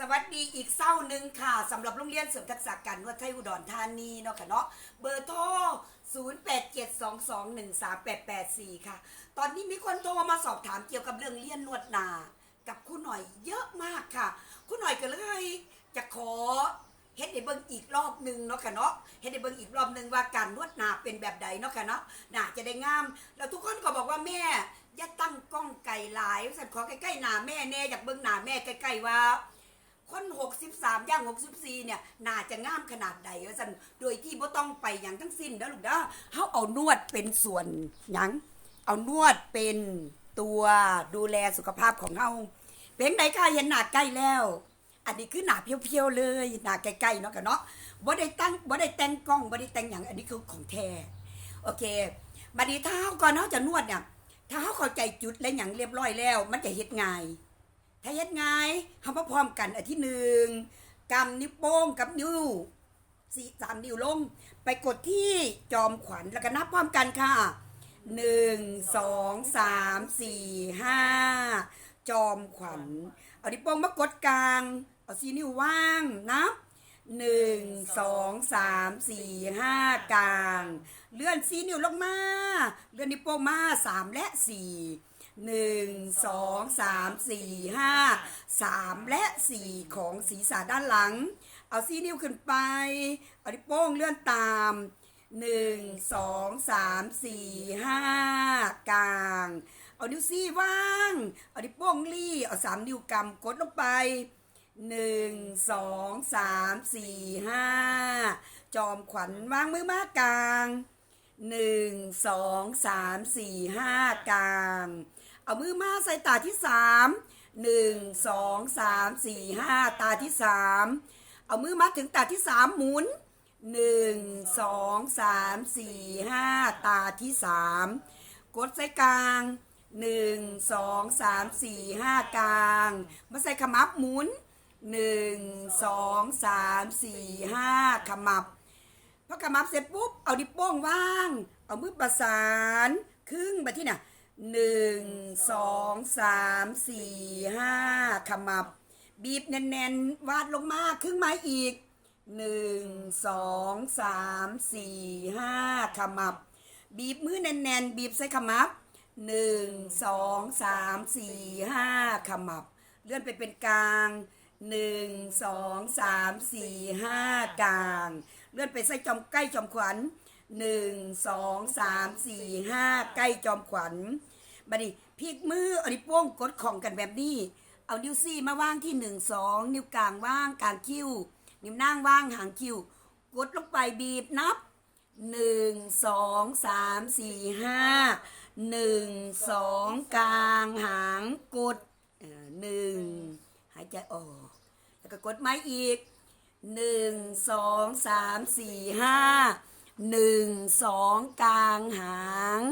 สวัสดีอีกเศร้าหนึ่งค่ะสำหรับโรงเรียนเสริมทักษะการนวดไทยอุดรธานีเนาะค่ะเนาะเบอร์โทร 0872213884 ค่ะ ตอนนี้มีคนโทรมาสอบถามเกี่ยวกับเรื่องเรียนนวดหนา กับคุณหน่อยเยอะมากค่ะ คุณหน่อยก็เลยจะขอเฮ็ดให้เบิ่งอีกรอบหนึ่งเนาะค่ะเนาะเฮ็ดให้เบิ่งอีกรอบหนึ่งว่าการนวดหนาเป็นแบบใดเนาะค่ะเนาะหนาจะได้งาม แล้วทุกคนก็บอกว่าแม่อย่าตั้งกล้องไกลหลายสันขอใกล้ๆหน้าแม่แน่อยากเบิ่งหน้าแม่ใกล้ๆว่า คน63ย่าง64เนี่ยน่าจะงามขนาดใดว่าซั่นโดยที่บ่ต้องไปอย่างทั้งสิ้นนะลูกเด้อเฮาเอานวดเป็นส่วนหยังเอานวดเป็นตัวดูแลสุขภาพของเฮาเป็นไดค่ะเห็นหน้าใกล้แล้ว อันนี้คือหน้าเพียวๆเลยหน้าใกล้ๆเนาะกันเนาะบ่ได้ตั้งบ่ได้แต่งกล้องบ่ได้แต่งหยังอันนี้คือของแท้โอเคบัดนี้ถ้าเฮาก่อนเฮาจะนวดเนี่ยถ้าเฮาเข้าใจจุดและหยังเรียบร้อยแล้ว มันจะเฮ็ดง่าย ถ้าเฮ็ดง่ายทำพร้อมกันอันที่หนึ่งกำนิ้วโป้งกับนิ้วสี่สามนิ้วลง ไปกดที่จอมขวัญแล้วก็นับพร้อมกันค่ะหนึ่งสองสามสี่ห้าจอมขวัญ เอานิ้วโป้งมากดกลาง เอาสี่นิ้วว่างนับหนึ่งสองสามสี่ห้ากลาง เลื่อนสี่นิ้วลงมา เลื่อนนิ้วโป้งมาสามและสี่ หนึ่งสองสามสี่ห้าสามและสี่ของศีรษะด้านหลัง เอาซี่นิ้วขึ้นไป เอานิ้วโป้งเลื่อนตามหนึ่งสองสามสี่ห้ากลาง เอานิ้วซี่ว่าง เอานิ้วโป้งลี่ เอาสามนิ้วกำกดลงไปหนึ่งสองสามสี่ห้าจอมขวัญวางมือมากลางหนึ่งสองสามสี่ห้ากลาง เอามือมาใส่ตาที่สามหนึ่งสองสามสี่ห้าตาที่สามเอามือมาถึงตาที่สามหมุนหนึ่งสองสามสี่ห้าตาที่สามกดใส่กลางหนึ่งสองสามสี่ห้ากลาง มาใส่ขมับหมุนหนึ่งสองสามสี่ห้าขมับพอกระมับเสร็จปุ๊บเอาดิโป้งว่าง เอามือประสาน ครึ่งไปที่น่ะ หนึ่งสองสามสี่ห้าขมับ บีบแน่นๆ วาดลงมาครึ่งไม้อีกหนึ่งสองสามสี่ห้าขมับ บีบมือแน่นๆ บีบใส่ขมับหนึ่งสองสามสี่ห้าขมับ เลื่อนไปเป็นกลางหนึ่งสองสามสี่ห้ากลาง เลื่อนไปใส่จอมใกล้จอมขวัญ หนึ่งสองสามสี่ห้าใกล้จอมขวัญบัดนี้พลิกมืออานิ้โป้งกดของกันแบบนี้ เอานิ้วซี่มาว่างที่หนึ่งสองนิ้วกลางว่างกลางคิ้ว นิ้วนางว่างหางคิ้ว กดลงไปบีบนับหนึ่งสองสามสี่ห้าหนึ่งสองกลางหางกดหนึ่งหายใจออก แล้วก็กดไม้อีกหนึ่งสองสามสี่ห้า หนึ่งสองกลางหาง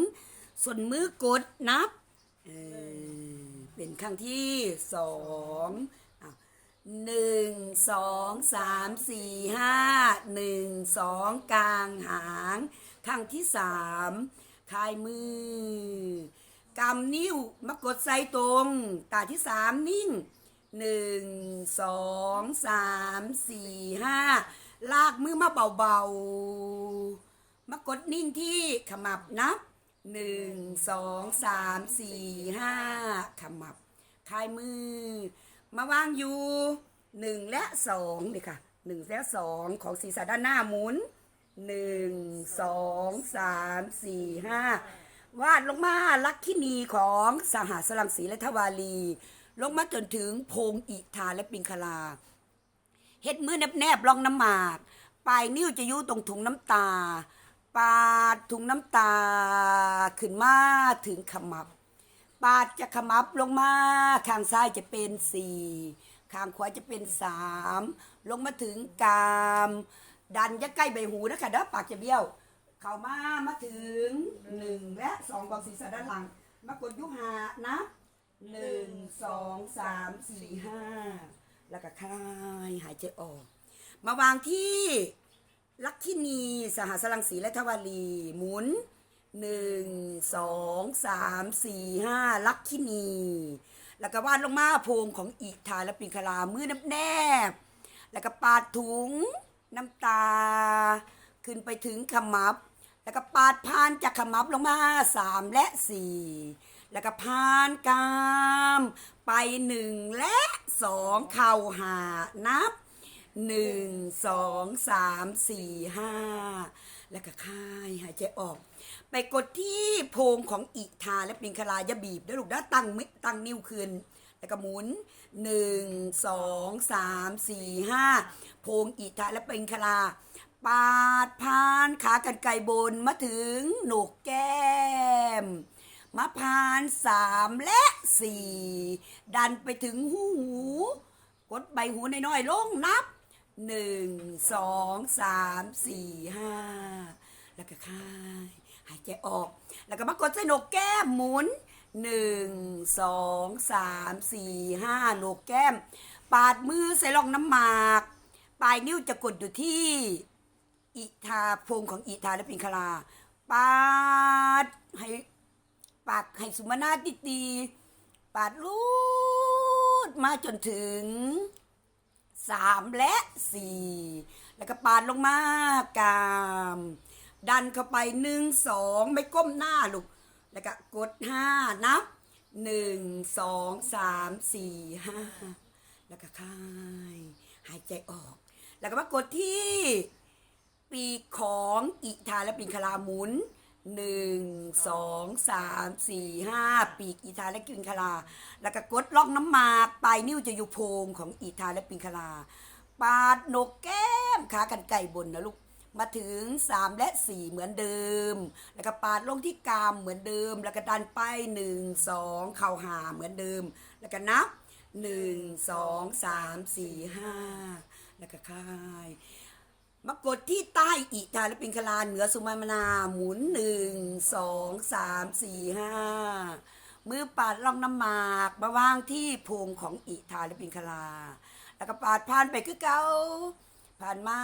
ส่วนมือกดนับเออเป็นครั้งที่สองหนึ่งสองสามสี่ห้าหนึ่งสองกลางหางครั้งที่สามคลายมือกำนิ้วมากดใส่ตรง ตาที่สามนิ่งหนึ่งสองสามสี่ห้า ลากมือมาเบาๆ มากดนิ่งที่ขมับนับหนึ่งสองสามสี่ห้าขมับคลายมือ มาวางอยู่หนึ่งและสองนี่ค่ะหนึ่งและสองของศีรษะด้านหน้าหมุนหนึ่งสองสามสี่ห้าวาดลงมาลักขินีของสหสลังสีและทวาลีลงมาจนถึงโพงอิฐาและปิงคลา เฮ็ดมือแนบๆรองน้ำหมาก ปลายนิ้วจะอยู่ตรงถุงน้ำตา ปาดถุงน้ำตา ขึ้นมาถึงขมับ ปาดจะขมับลงมาข้างซ้ายจะเป็นสี่ข้างขวาจะเป็นสามลงมาถึงกาม ดันจะใกล้ใบหูนะคะเด้อปากจะเบี้ยว เข้ามามาถึงหนึ่งและสองของศีรษะด้านหลัง มากดยุหานะหนึ่งสองสามสี่ห้า แล้วก็คลายหายใจออก มาวางที่ลักขินีสหสลังสีและทวารีหมุนหนึ่งสองสามสี่ห้าลักขินี แล้วก็วาดลงมาโพงของอีทาและปิงคลามือน้ำแนบ แล้วก็ปาดถุงน้ำตา ขึ้นไปถึงขมับ แล้วก็ปาดพานจากขมับลงมาสามและสี่ แล้วก็พานกามไปหนึ่งและสองเข่าหานับหนึ่งสองสามสี่ห้าแล้วก็คายหายใจออก ไปกดที่โพงของอิทาและปิงคลาย่าบีบนะลูกนะตั้งมิตั้งนิ้วคืนแล้วก็หมุนหนึ่งสองสามสี่ห้าโพงอิทาและปิงคลาปาดพานขากันไกลบนมาถึงโหนกแก้ม มาพานสามและสี่ดันไปถึงหูหู กดใบหูน้อยๆลงนับหนึ่งสองสามสี่ห้าแล้วก็คายหายใจออก แล้วก็มากดใส่หนกแก้มหมุนหนึ่งสองสามสี่ห้าหนกแก้ม ปาดมือใส่รองน้ำหมาก ปลายนิ้วจะกดอยู่ที่อิทาพงของอิทาและปิงคลา ปาดให้ ปาดให้สุมานาติตีปาดลูดมาจนถึงสามและสี่แล้วก็ปาดลงมากาม ดันเข้าไปหนึ่งสองไม่ก้มหน้าลูก แล้วก็กดห้านับหนึ่งสองสามสี่ห้าแล้วก็คายหายใจออก แล้วก็มากดที่ ปีของอิทาและปิงคลาหมุน หนึ่งสองสามสี่ห้าปีกอิทาและปิงคลา แล้วก็กดล็อกน้ำหมากปลายนิ้วจะอยู่โพงของอิทาและปิงคลา ปาดนกแก้มขากันไก่บนนะลูกมาถึงสามและสี่เหมือนเดิม แล้วก็ปาดลงที่กามเหมือนเดิม แล้วก็ดันไปหนึ่งสองเข่าหาเหมือนเดิม แล้วก็นับหนึ่งสองสามสี่ห้าแล้วก็คาย มากดที่ใต้อิทาและปิงคลาเหนือสุมามนา หมุนหนึ่งสองสามสี่ห้ามือปาดล่องน้ำหมากมาวางที่โพงของอิทาและปิงคลา แล้วก็ปาดผ่านไปคือเกาผ่านมา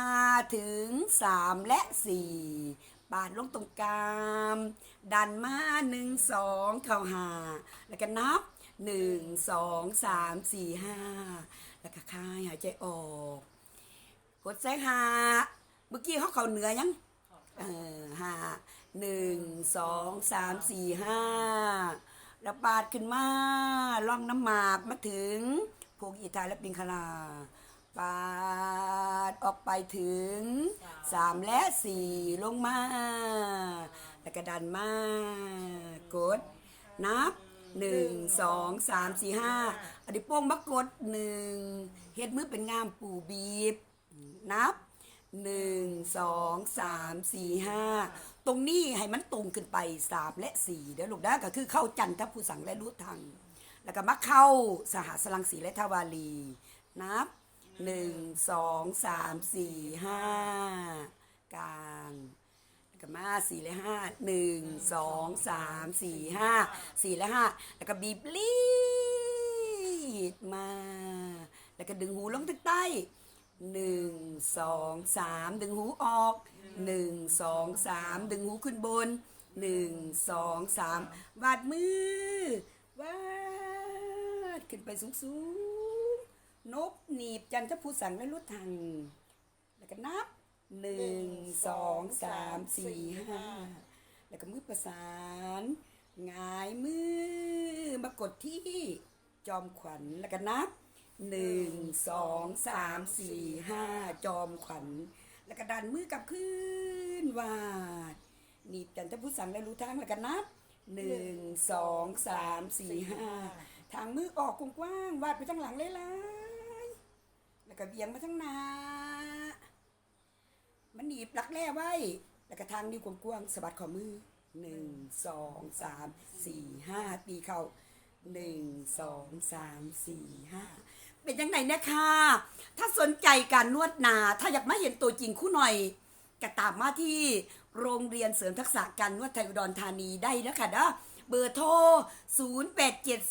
ถึงสามและสี่ปาดลงตรงกลางดันมาหนึ่งสองเข้าหา แล้วก็นับหนึ่งสองสามสี่ห้าแล้วก็คายหายใจออก กดใส่หาเมื่อกี้เขาเขาเหนือยังเออหาหนึ่งสองสามสี่ห้าแล้วปาดขึ้นมาล่องน้ำหมากมาถึงพวกอีทาและปิงคลาปาดออกไปถึงสามและสี่ลงมาแล้วก็ดันมากด นับหนึ่งสองสามสี่ห้าอดิโป้งมากดหนึ่งเฮ็ดมือเป็นงามปู่บีบ นับหนึ่งสองสามสี่ห้าตรงนี้ให้มันตรงขึ้นไปสามและสี่เดี๋ยวลูกนะก็คือเข้าจันทผู้สังและรู้ทังแล้วก็มาเข้าสหสลังสีและทวารี นับหนึ่งสองสามสี่ห้ากลางแล้วก็มาสี่และห้าหนึ่งสองสามสี่ห้าสี่และห้าแล้วก็บีบลีดมา แล้วก็ดึงหูลงทางใต้ หนึ่งสองสามดึงหูออกหนึ่งสองสามดึงหูขึ้นบนหนึ่งสองสามวาดมือวาดขึ้นไปสูงสูงนบหนีบจันทผู้สังและรุดทางแล้วก็นับหนึ่งสองสามสี่ห้าแล้วก็มือประสานงายมือมากดที่จอมขวัญแล้วก็นับ หนึ่งสองสามสี่ห้าจอมขวัญแล้วก็ดันมือกลับขึ้นวาดหนีบจันทพุสังและรู้ทางแล้วก็นับหนึ่งสองสามสี่ห้าทางมือออกกว้างๆวาดไปทั้งหลังเลยล่ะแล้วก็เบี่ยงมาทั้งหน้ามันหนีบหลักแร่ไว้ แล้วก็ทางนิ้วกว้างๆสะบัดข้อมือหนึ่งสองสามสี่ห้าตีเข่าหนึ่งสองสามสี่ห้า เป็นยังไงนะคะ ถ้าสนใจการนวดนา ถ้าอยากมาเห็นตัวจริงคู่หน่อยก็ตามมาที่โรงเรียนเสริมทักษะการนวดไทยอุดรธานีได้แล้วค่ะเด้อเบอร์โทร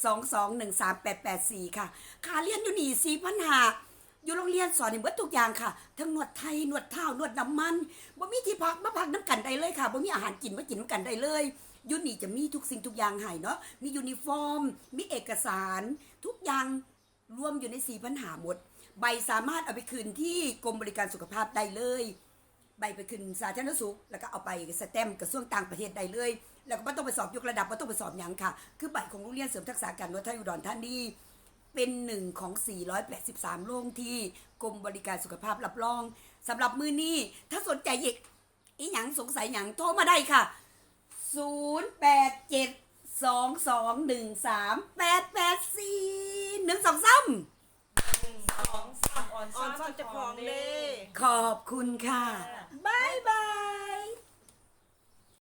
0872213884 ค่ะค่าเรียนอยู่นี่สี่พันหาอยู่โรงเรียนสอนให้เบิดทุกอย่างค่ะ ทั้งนวดไทย นวดเท้า นวดน้ำมัน บ่มีที่พักมาพักน้ำกันได้เลยค่ะ บ่มีอาหารกินมากินน้ำกันได้เลยยูนี่จะมีทุกสิ่งทุกอย่างให้เนาะ มียูนิฟอร์ม มีเอกสาร ทุกอย่าง รวมอยู่ในสี่ปัญหาหมด ใบสามารถเอาไปคืนที่กรมบริการสุขภาพได้เลย ใบไปขึ้นสาธารณสุข แล้วก็เอาไปสแตมกระทรวงต่างประเทศได้เลย แล้วก็ไม่ต้องไปสอบยกระดับไม่ต้องไปสอบหยังค่ะ คือใบของโรงเรียนเสริมทักษะการนวดไทยอุดรธานีเป็นหนึ่งของ 483 โรงที่กรมบริการสุขภาพรับรองสำหรับมือนี้ถ้าสนใจอีกอีหยังสงสัยหยังโทรมาได้ค่ะ 0872213884 2213 884 123สองสามอ่อนอ่อนซ่ซ่ออนนเจะเจะขขอองงเด้เด้ขอบคุณค่ะค่ะ